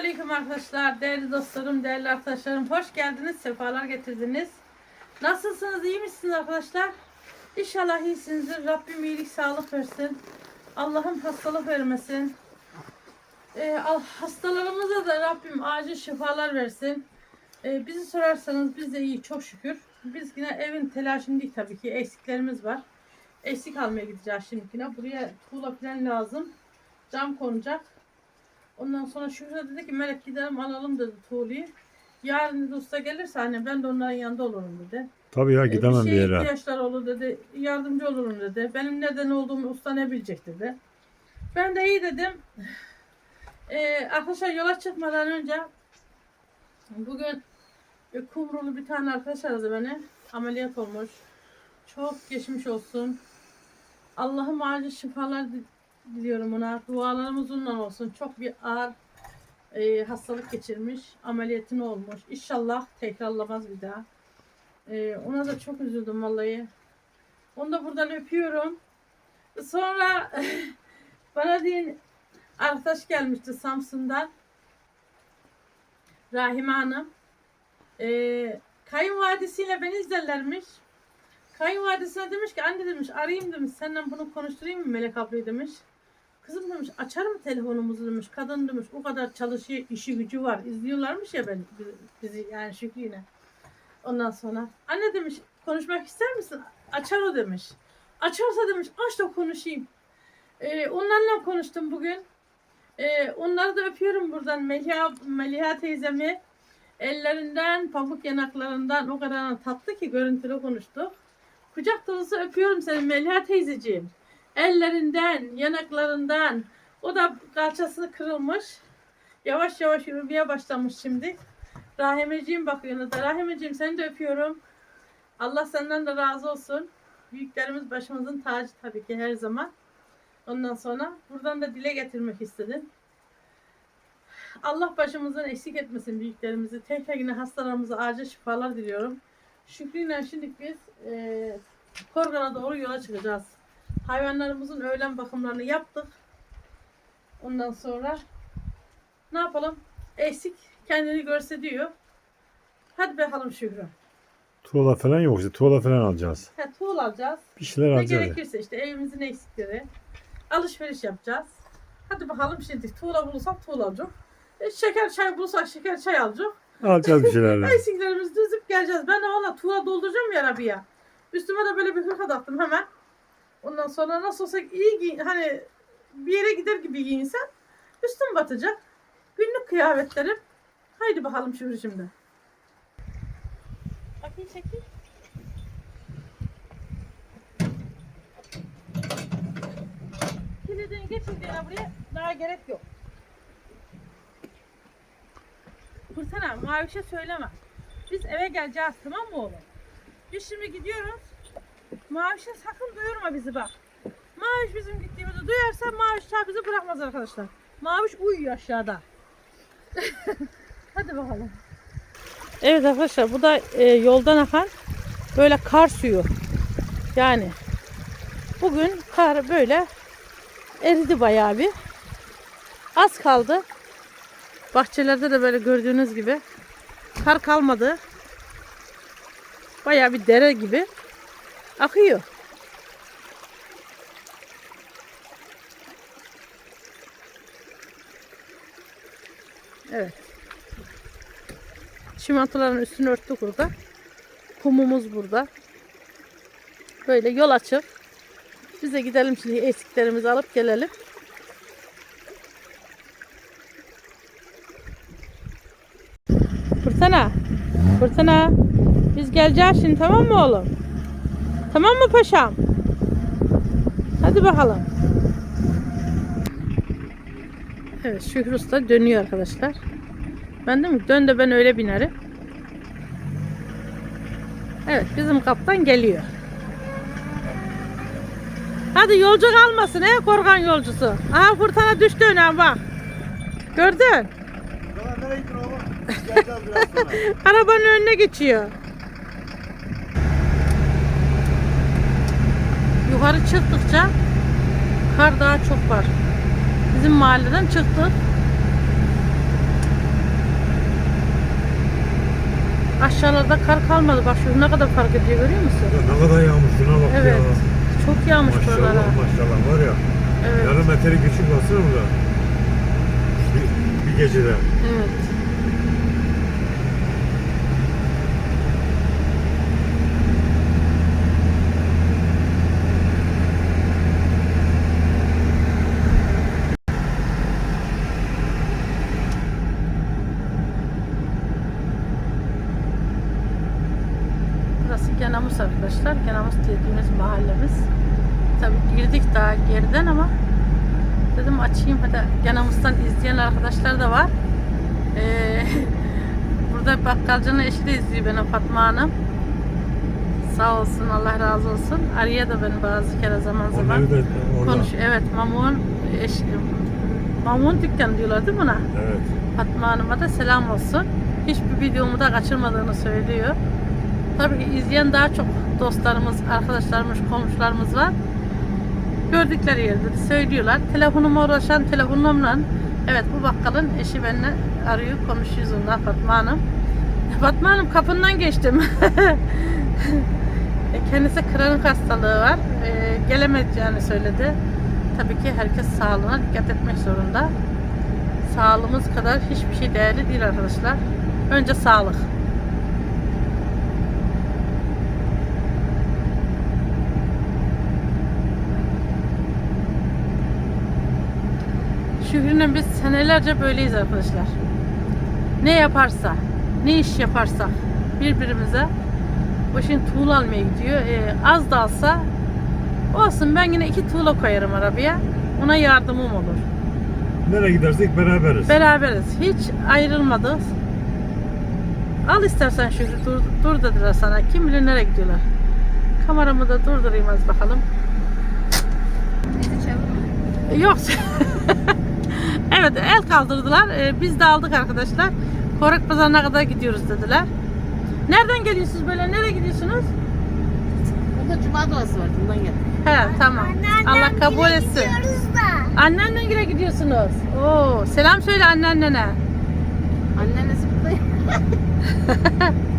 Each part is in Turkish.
Selamünaleyküm arkadaşlar, değerli dostlarım, değerli arkadaşlarım. Hoş geldiniz, sefalar getirdiniz. Nasılsınız, iyi misiniz arkadaşlar? İnşallah iyisinizdir. Rabbim iyilik, sağlık versin. Allah'ım hastalık vermesin. Ee, al- hastalarımıza da Rabbim acil şifalar versin. Ee, bizi sorarsanız biz de iyi, çok şükür. Biz yine evin telaşındayız tabii ki. Eksiklerimiz var. Eksik almaya gideceğiz şimdikine. Buraya tuğla falan lazım. Cam konacak. Ondan sonra Şükrü dedi ki Melek gidelim alalım dedi tuğlayı. Yarın usta gelirse hani ben de onların yanında olurum dedi. Tabii ya E, gidemem bir şeye yere. ihtiyaçlar olur dedi. Yardımcı olurum dedi. Benim neden olduğumu usta ne bilecek dedi. Ben de iyi dedim. Ee, arkadaşlar yola çıkmadan önce bugün e, kumrulu bir tane arkadaş aradı beni. Ameliyat olmuş. Çok geçmiş olsun. Allah'ım acil şifalar diliyorum ona. Dualarımız onunla olsun. Çok bir ağır e, hastalık geçirmiş. Ameliyatını olmuş. İnşallah tekrarlamaz bir daha. Ee, ona da çok üzüldüm vallahi. Onu da buradan öpüyorum. Sonra bana deyin arkadaş gelmişti Samsun'dan. Rahime Hanım. Ee, kayınvalidesiyle beni izlerlermiş. Kayınvalidesine demiş ki anne demiş arayayım demiş senden bunu konuşturayım mı Melek ablayı demiş. Kızım demiş açar mı telefonumuzu demiş. Kadın demiş o kadar çalışıyor işi gücü var. İzliyorlarmış ya ben bizi yani Şükrü yine. Ondan sonra anne demiş konuşmak ister misin? Açar o demiş. Açarsa demiş aç da konuşayım. Ee, onlarla konuştum bugün. Ee, onları da öpüyorum buradan. Meliha, Meliha teyzemi ellerinden, pamuk yanaklarından o kadar tatlı ki görüntülü konuştuk. Kucak dolusu öpüyorum seni Meliha teyzeciğim. Ellerinden, yanaklarından. O da kalçası kırılmış. Yavaş yavaş yürümeye başlamış şimdi. Rahimeciğim bakıyor da. Rahimeciğim seni de öpüyorum. Allah senden de razı olsun. Büyüklerimiz başımızın tacı tabii ki her zaman. Ondan sonra buradan da dile getirmek istedim. Allah başımızdan eksik etmesin büyüklerimizi. Tekrar yine hastalarımıza acil şifalar diliyorum. Şükrü'yle şimdi biz e, Korgan'a doğru yola çıkacağız. Hayvanlarımızın öğlen bakımlarını yaptık. Ondan sonra ne yapalım? Eksik kendini görse diyor. Hadi bakalım Şükrü. Tuğla falan yok işte. Tuğla falan alacağız. Ha, tuğul alacağız. Bir şeyler Ne alacağız. gerekirse işte evimizin eksikleri. Alışveriş yapacağız. Hadi bakalım şimdi tuğla bulursak tuğla alacak. E, şeker çay bulursak şeker çay alacak. Alacağız bir şeyler. Eksiklerimizi düzüp geleceğiz. Ben de valla tuğla dolduracağım ya arabaya. Üstüme de böyle bir hırka taktım hemen. Ondan sonra nasıl olsa iyi giyin, hani bir yere gider gibi giyinsen üstüm batacak. Günlük kıyafetlerim. Haydi bakalım şimdi şimdi. Bakayım çekeyim. Kilidini getirdiğine buraya daha gerek yok. Kursana Maviş'e söyleme. Biz eve geleceğiz tamam mı oğlum? Biz şimdi gidiyoruz. Maviş'e sakın duyurma bizi bak. Maviş bizim gittiğimizi duyarsa Maviş daha bizi bırakmaz arkadaşlar. Maviş uyuyor aşağıda. Hadi bakalım. Evet arkadaşlar bu da e, yoldan akan böyle kar suyu. Yani bugün kar böyle eridi bayağı bir. Az kaldı. Bahçelerde de böyle gördüğünüz gibi kar kalmadı. Bayağı bir dere gibi akıyor. Evet. Çimentoların üstünü örttük burada. Kumumuz burada. Böyle yol açık. Biz de gidelim şimdi eksiklerimizi alıp gelelim. Fırtına. Fırtına. Biz geleceğiz şimdi tamam mı oğlum? Tamam mı paşam? Hadi bakalım. Evet Şükrü Usta dönüyor arkadaşlar. Ben de mi? Dön de ben öyle binerim. Evet bizim kaptan geliyor. Hadi yolcu kalmasın he korkan yolcusu. Aha fırtına düştü öne bak. Gördün? Arabanın önüne geçiyor. Yukarı çıktıkça kar daha çok var. Bizim mahalleden çıktık. Aşağılarda kar kalmadı. Bak şurada ne kadar fark ediyor görüyor musun? Ya ne kadar yağmış şuna bak evet. ya. Çok yağmış maşallah, buralara. Maşallah maşallah var ya. Evet. Yarım metrelik küçük basır burada. Bir, bir gecede. Evet. Bakkalcının eşi de izliyor beni Fatma Hanım. Sağ olsun Allah razı olsun. Araya da beni bazı kere zaman zaman da orada. konuş. Evet Mamun eş, Mamun dükkanı diyorlar değil mi buna? Evet. Fatma Hanım'a da selam olsun. Hiçbir videomu da kaçırmadığını söylüyor. Tabii ki izleyen daha çok dostlarımız, arkadaşlarımız, komşularımız var. Gördükleri yerde de söylüyorlar. Telefonuma uğraşan telefonumla evet bu bakkalın eşi benimle arıyor, konuşuyoruz ondan Fatma Hanım. Fatma Hanım kapından geçtim. E, Kendisi kronik hastalığı var. E, gelemeyeceğini söyledi. Tabii ki herkes sağlığına dikkat etmek zorunda. Sağlığımız kadar hiçbir şey değerli değil arkadaşlar. Önce sağlık. Şükrü'yle biz senelerce böyleyiz arkadaşlar. Ne yaparsa, ne iş yaparsak birbirimize o şimdi tuğla almaya gidiyor. Ee, az da alsa olsun ben yine iki tuğla koyarım arabaya. Ona yardımım olur. Nereye gidersek beraberiz. Beraberiz. Hiç ayrılmadık. Al istersen Şükrü dur, dur dediler sana. Kim bilir nereye gidiyorlar. Kameramı da durdurayım az bakalım. Yok. evet el kaldırdılar. Ee, biz de aldık arkadaşlar. Korak pazarına kadar gidiyoruz dediler. Nereden geliyorsunuz böyle? Nereye gidiyorsunuz? Burada cuma duası var. Bundan gel. He tamam. Allah kabul etsin. Gidiyoruz da. Anneannengile gidiyorsunuz. Oo, selam söyle anneannene. Anneniz burada.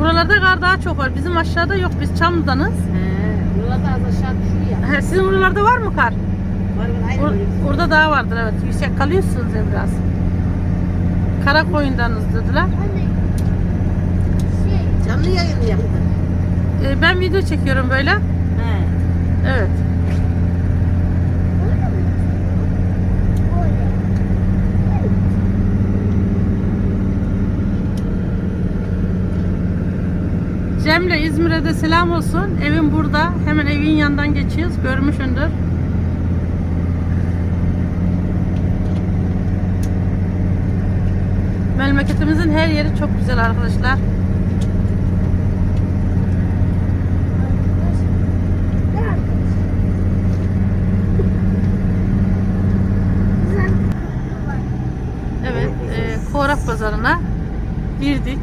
Buralarda kar daha çok var. Bizim aşağıda yok. Biz Çamlı'danız. He. Burada az aşağı düşüyor ya. He, sizin buralarda var mı kar? Or- orada daha vardır evet. Yüksek kalıyorsunuz ya biraz. Karakoyundanız dediler. Şey. Canlı yayın yaptı. Ee, ben video çekiyorum böyle. He. Evet. Cem'le İzmir'e de selam olsun. Evim burada. Hemen evin yanından geçiyoruz. Görmüşsündür. Memleketimizin her yeri çok güzel arkadaşlar. Evet, e, Korak Pazarı'na girdik.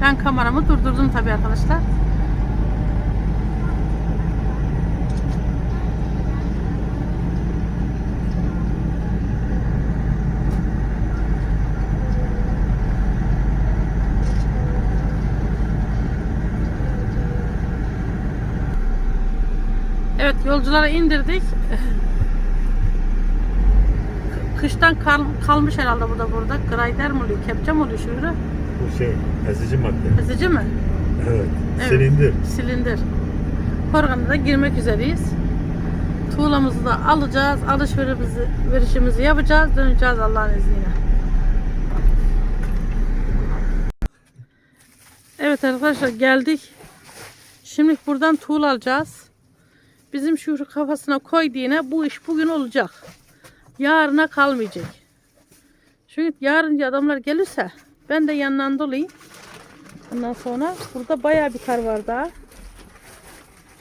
Ben kameramı durdurdum tabii arkadaşlar. Evet, yolcuları indirdik. Kıştan kal- kalmış herhalde burada burada. Grider mi oluyor? Kepçe mi oluyor şurada? Bu şey ezici madde. Ezici mi? Evet. Evet. Silindir. Silindir. Korgan'a da girmek üzereyiz. Tuğlamızı da alacağız. Alışverişimizi verişimizi yapacağız. Döneceğiz Allah'ın izniyle. Evet arkadaşlar geldik. Şimdi buradan tuğla alacağız. Bizim şu kafasına koyduğuna bu iş bugün olacak. Yarına kalmayacak. Çünkü yarın adamlar gelirse ben de yanlarında olayım. Ondan sonra burada bayağı bir kar var daha.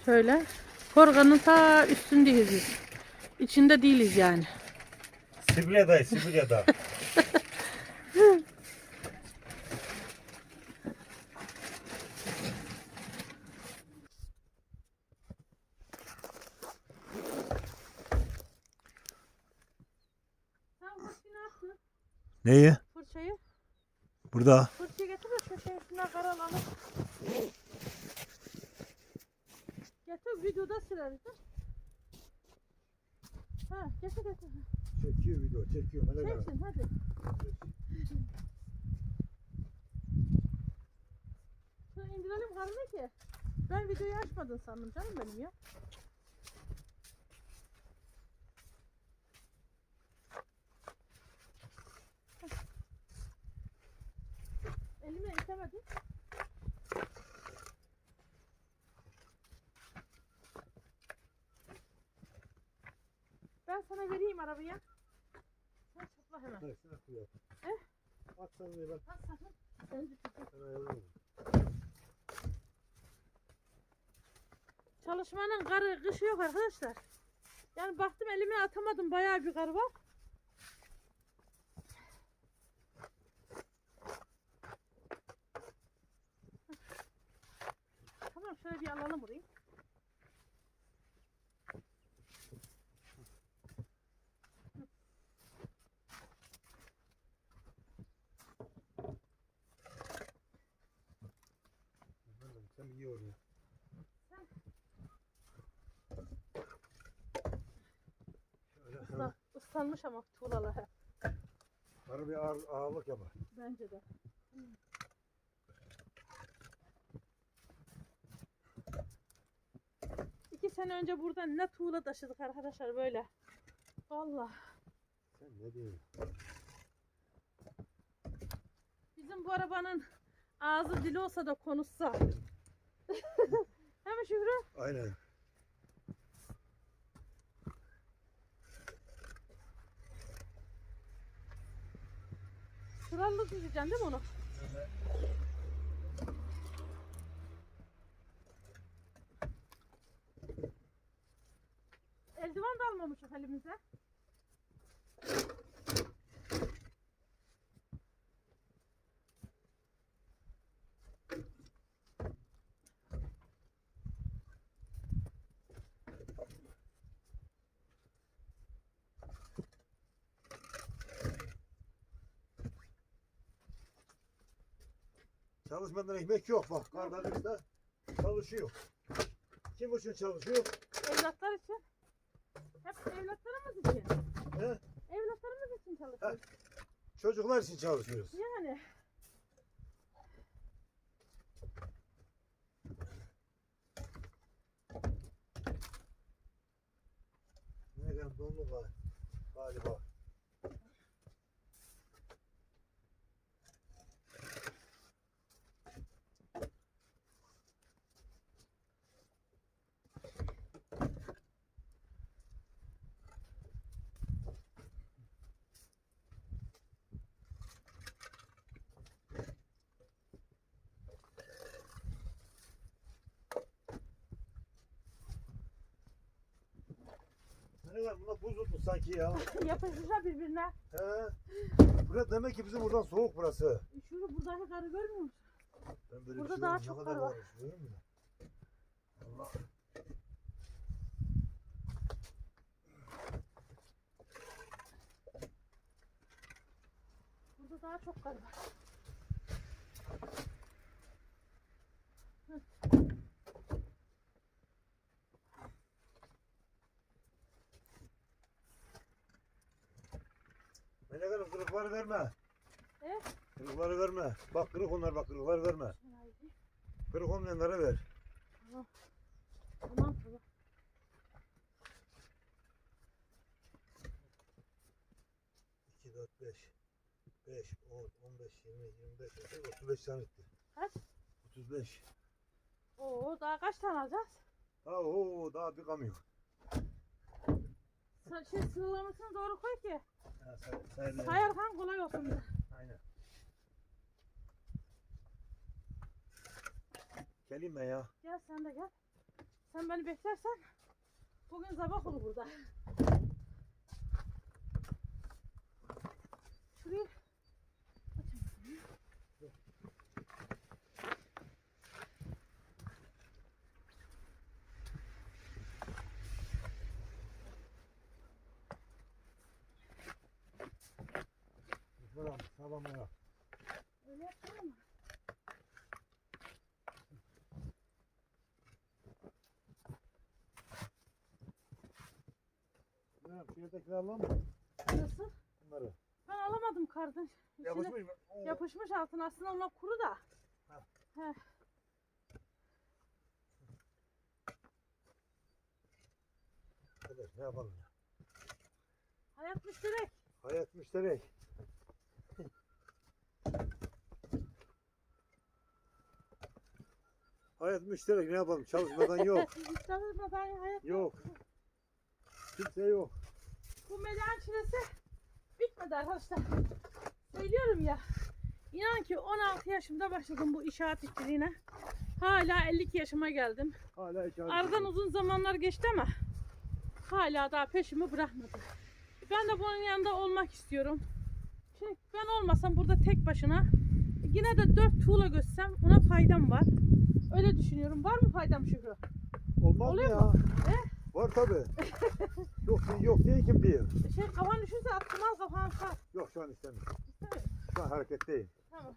Şöyle. Korganın ta üstündeyiz biz. İçinde değiliz yani. Sibirya'da, Sibirya'da. Neyi? Fırçayı. Burada. Fırçayı getir de şu şeyin üstüne karalanır. Getir videoda sileriz. ha. Getir getir. Çekiyor video çekiyor. Çeksin hadi. Şunu indirelim karnına ki. Ben videoyu açmadın sandım canım benim ya. Elime itemedim. Ben sana vereyim arabayı. Sen topla hemen. Hayır sen yap. Eh? At sen de ben. Sakın. Sen de tut. Ben ayarlarım. Çalışmanın karı kışı yok arkadaşlar. Yani baktım elime atamadım bayağı bir kar var. Tamam şöyle bir alalım burayı. Sen iyi oraya. Şöyle Isla, ıslanmış ama tuğlalar. Arı bir ağır, ağırlık yapar. Bence de. İki sene önce buradan ne tuğla taşıdık arkadaşlar böyle. Vallahi. Sen ne diyorsun? Bizim bu arabanın ağzı dili olsa da konuşsa. Değil mi Şükrü? Aynen. Sıralı diyeceksin değil mi onu? Eldiven de almamışız elimize. Çalışmadan ekmek yok bak. Kardeşler çalışıyor. Kim için çalışıyor? Evlatlar için. Evlatlarımız için. He? Evlatlarımız için çalışıyoruz. Çocuklar için çalışıyoruz. Yani. Ne kadar donluk var galiba. Ne kadar bunlar buz tutmuş sanki ya. Yapışmışlar birbirine. He. Burası demek ki bizim buradan soğuk burası. Şunu buradaki karı görmüyor musun? Ben böyle Burada bir şey daha ne çok kadar kar var. varmış, görüyor musun? Allah. Burada daha çok kar var. Melek Hanım kırıkları verme. E? Kırıkları verme. Bak kırık onlar bak kırıkları verme. Kırık olmayanlara ver. Tamam. Tamam tamam. İki, dört, beş. Beş, on, on beş, yirmi, yirmi beş, otuz, beş tane etti. Kaç? Otuz beş. Oo daha kaç tane alacağız? Ha o daha bir kamyon. Şey sıralamasını doğru koy ki Ha, say, sayarken kolay olsun bize. Aynen. Geleyim ben ya. Gel sen de gel. Sen beni beklersen bugün sabah olur burada. Şurayı açın bakayım. Arabamaya. Öyle yapsana mı? Ne yap? Şuradaki alalım mı? Nasıl? Bunları. Ben alamadım kardan. İçine Yapışmış mı? Oo. yapışmış altına aslında onlar kuru da. Arkadaş ne yapalım ya? Hayat müşterek. Hayat müşterek. Hayat müşterek ne yapalım? Çalışmadan yok. Çalışmadan hayat Yok. Kimse yok. Bu meleğin çilesi bitmedi arkadaşlar. Söylüyorum ya. İnan ki 16 yaşımda başladım bu inşaat işçiliğine. Hala 52 yaşıma geldim. Hala işaret. Aradan uzun zamanlar geçti ama hala daha peşimi bırakmadı. Ben de bunun yanında olmak istiyorum. Şimdi ben olmasam burada tek başına yine de 4 tuğla göçsem ona faydam var. Öyle düşünüyorum. Var mı faydam Şükrü? Olmaz Oluyor ya? mu? Var tabi. yok, yok değil kim bilir. Şey kafan düşürse attım al kafan. Yok şu an istemiyorum. İstemiyorum. Şu an hareketteyim. Tamam.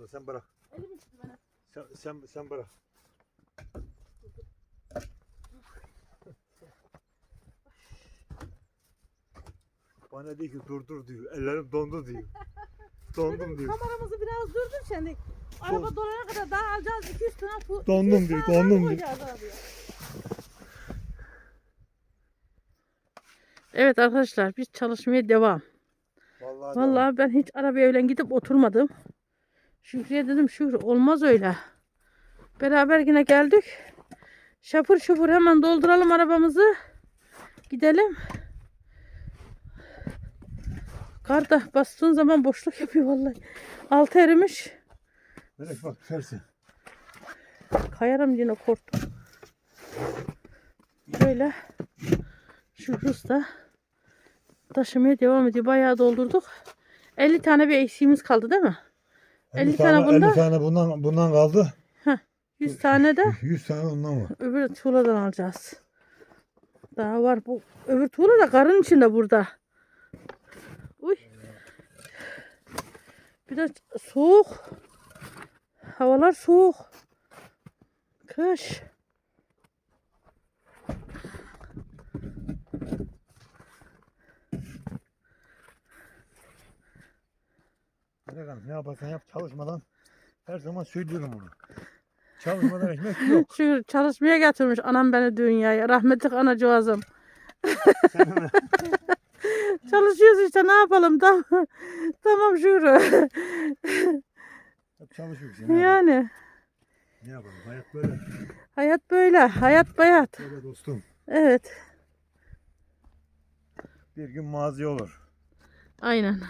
Ya, Sen bırak. Elim üşüdü bana. Sen, sen, sen bırak. Bana diyor ki dur dur diyor. Ellerim dondu diyor. Dondum diyor. Kameramızı biraz durdur şimdi. Araba dolana kadar daha alacağız 200 tane fu- Dondum 200 diyor, tane daha dondum diyor. koyacağız arabaya. Evet arkadaşlar biz çalışmaya devam. Vallahi, Vallahi ben hiç arabaya öyle gidip oturmadım. Şükrü'ye dedim Şükrü olmaz öyle. Beraber yine geldik. Şapur şupur hemen dolduralım arabamızı. Gidelim. Kar da bastığın zaman boşluk yapıyor vallahi. Altı erimiş. Melek bak tersi. Kayarım yine korktum. Böyle Şükrü Usta taşımaya devam ediyor. Bayağı doldurduk. 50 tane bir eksiğimiz kaldı değil mi? 50 tane bunda. 50 tane bundan, bundan kaldı. 100 tane de 100 tane ondan var. öbür tuğladan alacağız. Daha var bu. Öbür tuğla da karın içinde burada. Uy. Bir de soğuk. Havalar soğuk. Kış. Hanım ne yaparsan yap çalışmadan her zaman söylüyorum bunu. Çalışmadan ekmek yok. Şu çalışmaya getirmiş anam beni dünyaya. Rahmetlik hemen Çalışıyoruz işte ne yapalım tamam. tamam hep çalışıyorsun. Ne yapalım? yani Ne yapalım? Hayat böyle. hayat böyle. Hayat bayat. Böyle dostum. Evet. Bir gün mazi olur. Aynen.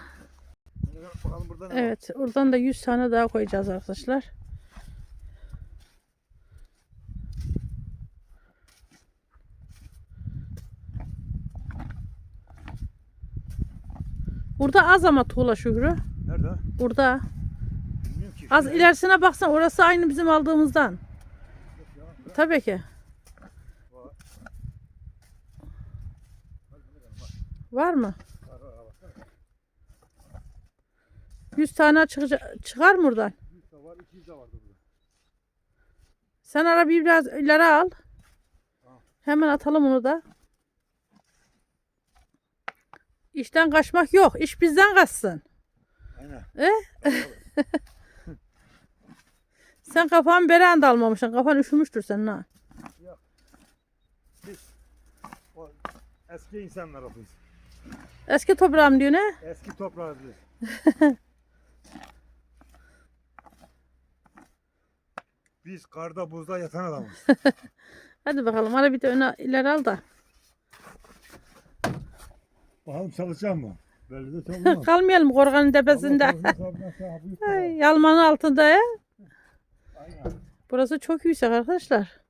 Bakalım burada ne var? Evet. Oradan da 100 tane daha koyacağız arkadaşlar. Burada az ama tuğla Şükrü. Nerede? Burada. Az ilerisine baksan orası aynı bizim aldığımızdan. Tabii ki. Var mı? Var, var, var, baksana. 100 tane çıkacak, çıkar mı buradan? 100 de var, 200 de vardı burada. Sen arabayı biraz ileri al. Tamam. Hemen atalım onu da. İşten kaçmak yok. İş bizden kaçsın. Aynen. Sen kafanı beranda almamışsın. Kafan üşümüştür senin ha. Biz o eski insanlarız biz. Eski toprağım diyor ne? Eski toprağız biz. biz karda buzda yatan adamız. Hadi bakalım arabayı da öne ileri al da. Bakalım çalışacak mı? Belli de. Kalmayalım korganın tepesinde. Yalmanın altında ya. Aynen. Burası çok yüksek arkadaşlar.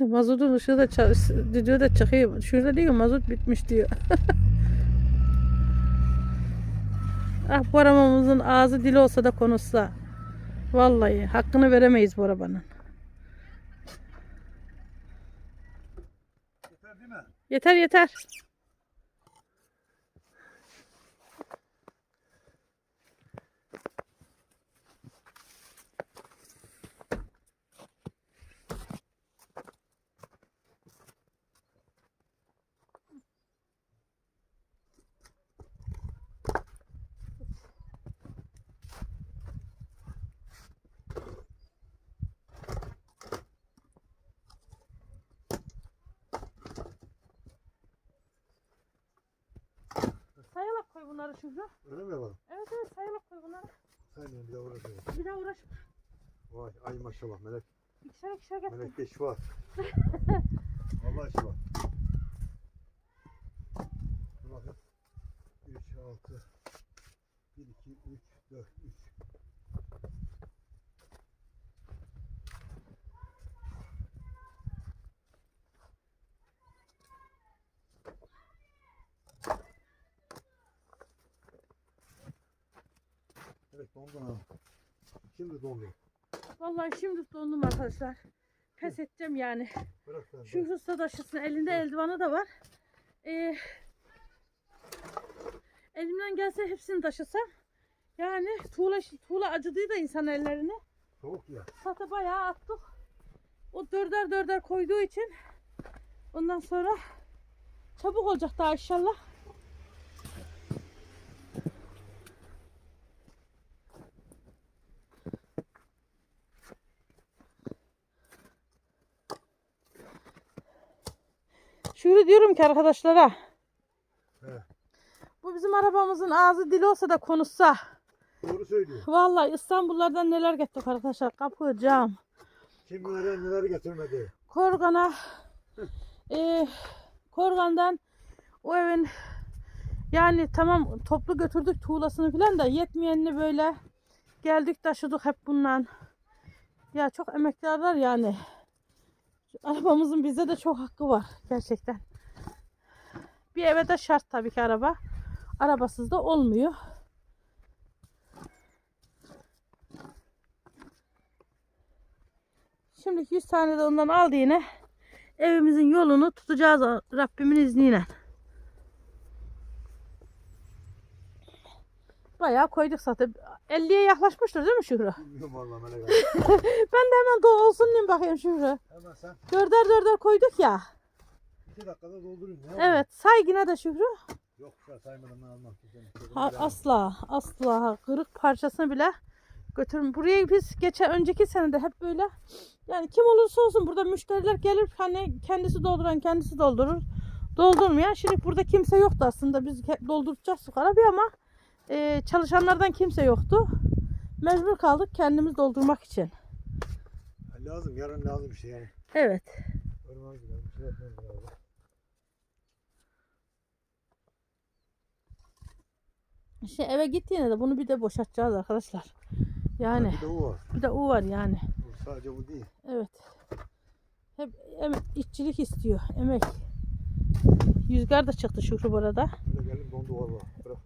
Mazotun ışığı da ça- düdüğü de çıkıyor. Şurada diyor mazot bitmiş diyor. ah bu arabamızın ağzı dili olsa da konuşsa. Vallahi hakkını veremeyiz bu arabanın. Yeter değil mi? Yeter yeter. Sayalak koy bunları şimdi. Öyle mi yapalım? Evet evet sayalak koy bunları. Sen bir de uğraşıyorsun. Bir daha uğraş. Vay ay maşallah melek. İkişer ikişer getir. Melek iş var. Allah iş var. Bakayım. 3, 6, 1, 2, 3, 4, 3. Ha. Şimdi dondun. Vallahi şimdi dondum arkadaşlar. Pes edeceğim yani. Bırak sen. Şu Hüsnü taşısın. Elinde eldivanı da var. Ee, elimden gelse hepsini taşısam. Yani tuğla, tuğla acıdığı da insan ellerini. Soğuk ya. Sata bayağı attık. O dörder dörder koyduğu için ondan sonra çabuk olacak daha inşallah. Şöyle diyorum ki arkadaşlara. He. Bu bizim arabamızın ağzı dili olsa da konuşsa. Doğru söylüyor. Vallahi İstanbullardan neler getirdik arkadaşlar. Kapı, cam, Kim neler neler getirmedi. Korgan'a e, Korgan'dan o evin yani tamam toplu götürdük tuğlasını falan da yetmeyenini böyle geldik taşıdık hep bundan. Ya çok emektarlar yani. Arabamızın bizde de çok hakkı var gerçekten. Bir eve de şart tabii ki araba. Arabasız da olmuyor. Şimdi 100 tane de ondan aldı yine. Evimizin yolunu tutacağız Rabbimin izniyle. Bayağı koyduk zaten. 50'ye yaklaşmıştır değil mi Şükrü? Bilmiyorum melek. Ben de hemen doğ olsun diyeyim bakayım Şükrü. Hemen sen Dörder dörder koyduk ya. 2 dakikada doldurun. Ne Evet say yine de Şükrü. Yok şu saymadan ben almam. Ha, asla asla kırık parçasını bile götürün. Buraya biz geçen önceki senede hep böyle yani kim olursa olsun burada müşteriler gelir hani kendisi dolduran kendisi doldurur. Doldurmayan şimdi burada kimse yoktu aslında biz dolduracağız arabayı ama e, çalışanlardan kimse yoktu. Mecbur kaldık kendimiz doldurmak için. Lazım yarın lazım bir şey yani. Evet. Örmemiz lazım. Bir şey yapmamız lazım. İşte eve gittiğinde de bunu bir de boşaltacağız arkadaşlar. Yani Bir de o var. bir de o var yani. Bu sadece bu değil. Evet. Hep emek, işçilik istiyor. Emek. Yüzgar da çıktı Şükrü burada. Böyle geldim dondu valla. Bırak.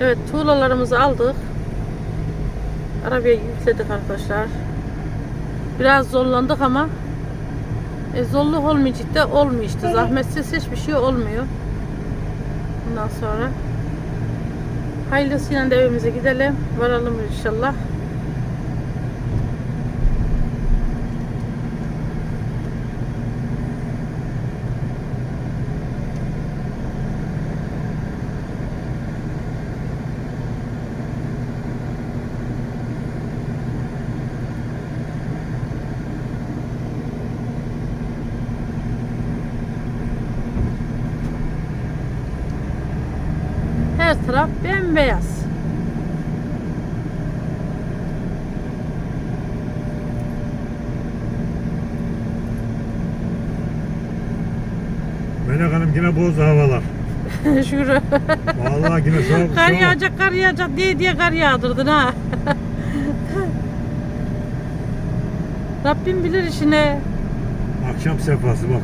Evet tuğlalarımızı aldık. Arabaya yükledik arkadaşlar. Biraz zorlandık ama e, zorluk olmayacak da olmuyor işte. Zahmetsiz hiçbir şey olmuyor. Bundan sonra hayırlısıyla da evimize gidelim. Varalım inşallah. Her taraf bembeyaz. Melek Hanım yine bozdu havalar. Şurada. Vallahi yine soğuk. Kar yağacak kar yağacak diye diye kar yağdırdın ha. Rabbim bilir işine. Akşam sefası bak.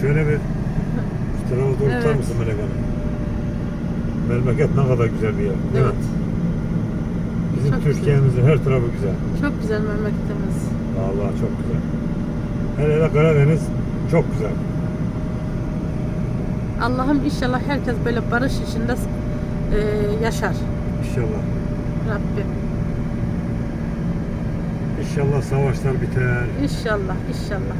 Şöyle bir şu tarafa doğru tutar Evet. mısın Melek Hanım? Memleket ne kadar güzel bir yer. Değil Evet. mi? Bizim Çok güzel. Türkiye'mizin her tarafı güzel. Çok güzel memleketimiz. Vallahi çok güzel. Hele hele Karadeniz çok güzel. Allah'ım inşallah herkes böyle barış içinde e, yaşar. İnşallah. Rabbim. İnşallah savaşlar biter. İnşallah, inşallah.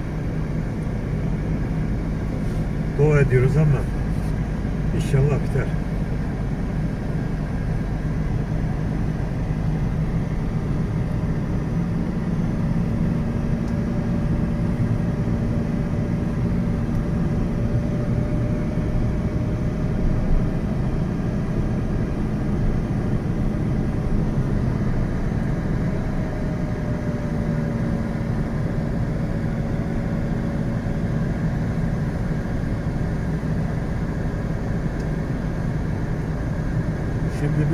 Dua ediyoruz ama inşallah biter. Şimdi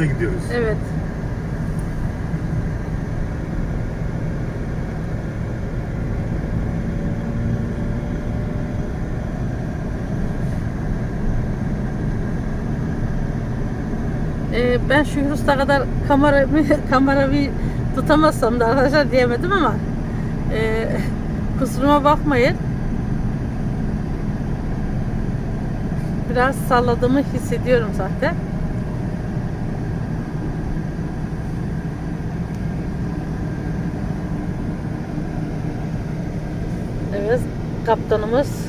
evimize gidiyoruz. Evet. Ee, ben şu Yunus'ta kadar kamera kamerayı tutamazsam da arkadaşlar diyemedim ama e, kusuruma bakmayın. Biraz salladığımı hissediyorum zaten. Evet, kaptanımız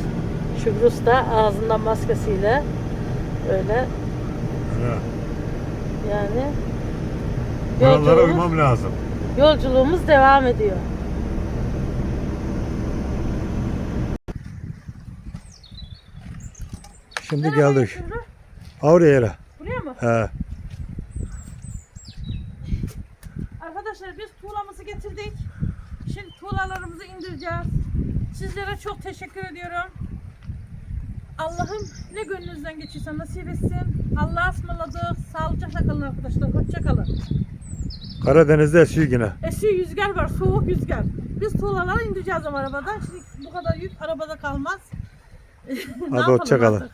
Şükrü Usta ağzından maskesiyle böyle Ha, yani Kurallara yolculuğumuz, uymam lazım. yolculuğumuz devam ediyor. Şimdi Nereye geldik. Şükrü? Avruya yere. Buraya mı? He. Arkadaşlar biz tuğlamızı getirdik. Şimdi tuğlalarımızı indireceğiz. Sizlere çok teşekkür ediyorum. Allah'ım ne gönlünüzden geçirse nasip etsin. Allah'a ısmarladık. Sağlıcakla kalın arkadaşlar. Hoşça kalın. Karadeniz'de esiyor yine. Esiyor rüzgar var. Soğuk rüzgar. Biz tuğlaları indireceğiz arabadan. Şimdi bu kadar yük arabada kalmaz. Hadi hoşça kalın.